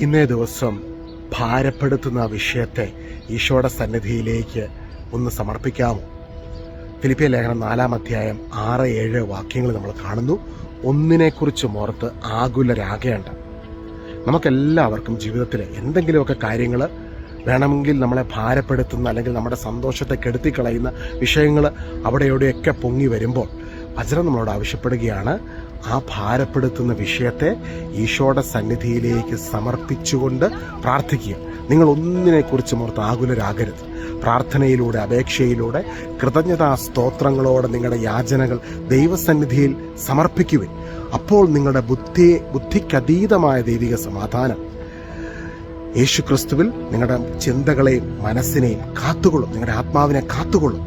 ഇന്നേ ദിവസം ഭാരപ്പെടുത്തുന്ന വിഷയത്തെ ഈശോയുടെ സന്നിധിയിലേക്ക് ഒന്ന് സമർപ്പിക്കാമോ? ഫിലിപ്പിയ ലേഖനം നാലാം അധ്യായം ആറ് ഏഴ് വാക്യങ്ങൾ നമ്മൾ കാണുന്നു. ഒന്നിനെക്കുറിച്ച് ഓർത്ത് ആകുലരാകേണ്ട. നമുക്കെല്ലാവർക്കും ജീവിതത്തിൽ എന്തെങ്കിലുമൊക്കെ കാര്യങ്ങൾ വേണമെങ്കിൽ നമ്മളെ ഭാരപ്പെടുത്തുന്ന അല്ലെങ്കിൽ നമ്മുടെ സന്തോഷത്തെ കെടുത്തിക്കളയുന്ന വിഷയങ്ങൾ അവിടെ എവിടെയൊക്കെ പൊങ്ങി വരുമ്പോൾ വജ്രം നമ്മളോട് ആവശ്യപ്പെടുകയാണ്. ആ ഭാരപ്പെടുത്തുന്ന വിഷയത്തെ ഈശോയുടെ സന്നിധിയിലേക്ക് സമർപ്പിച്ചുകൊണ്ട് പ്രാർത്ഥിക്കുക. നിങ്ങൾ ഒന്നിനെക്കുറിച്ച് ഓർത്ത് ആകുലരാകരുത്. പ്രാർത്ഥനയിലൂടെ അപേക്ഷയിലൂടെ കൃതജ്ഞതാ സ്തോത്രങ്ങളോടെ നിങ്ങളുടെ യാചനകൾ ദൈവസന്നിധിയിൽ സമർപ്പിക്കുവിൻ. അപ്പോൾ നിങ്ങളുടെ ബുദ്ധിയെ ബുദ്ധിക്കതീതമായ ദൈവിക സമാധാനം യേശു ക്രിസ്തുവിൽ നിങ്ങളുടെ ചിന്തകളെയും മനസ്സിനെയും കാത്തുകൊള്ളും. നിങ്ങളുടെ ആത്മാവിനെ കാത്തുകൊള്ളും.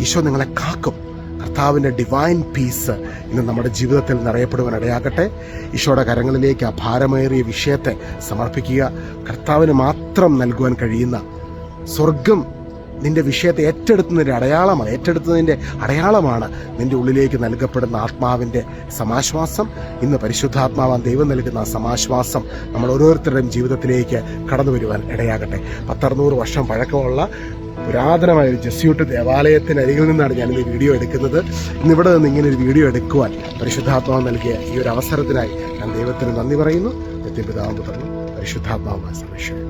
ഈശോ നിങ്ങളെ കാക്കും. കർത്താവിന്റെ ഡിവൈൻ പീസ് ഇന്ന് നമ്മുടെ ജീവിതത്തിൽ നിറയപ്പെടുവാൻ ഇടയാകട്ടെ. ഈശോയുടെ കരങ്ങളിലേക്ക് ആ ഭാരമേറിയ വിഷയത്തെ സമർപ്പിക്കുക. കർത്താവിന് മാത്രം നൽകുവാൻ കഴിയുന്ന സ്വർഗം നിന്റെ വിഷയത്തെ ഏറ്റെടുത്തതിന്റെ അടയാളമാണ് ഏറ്റെടുത്തതിന്റെ അടയാളമാണ് നിന്റെ ഉള്ളിലേക്ക് നൽകപ്പെടുന്ന ആത്മാവിന്റെ സമാശ്വാസം. ഇന്ന് പരിശുദ്ധാത്മാവാൻ ദൈവം നൽകുന്ന ആ സമാശ്വാസം നമ്മൾ ഓരോരുത്തരുടെയും ജീവിതത്തിലേക്ക് കടന്നു വരുവാൻ ഇടയാകട്ടെ. പത്തറുന്നൂറ് വർഷം പഴക്കമുള്ള പുരാതനമായ ഒരു ജസ്യൂട്ട് ദേവാലയത്തിനരികിൽ നിന്നാണ് ഞാൻ ഈ വീഡിയോ എടുക്കുന്നത്. ഇന്നിവിടെ നിന്ന് ഇങ്ങനെ ഒരു വീഡിയോ എടുക്കുവാൻ പരിശുദ്ധാത്മാവ് നൽകിയ ഈ ഒരു അവസരത്തിനായി ഞാൻ ദൈവത്തിന് നന്ദി പറയുന്നു. നിത്യപിതാവ് തുടർന്ന് പരിശുദ്ധാത്മാവ് സർവേശ്വരൻ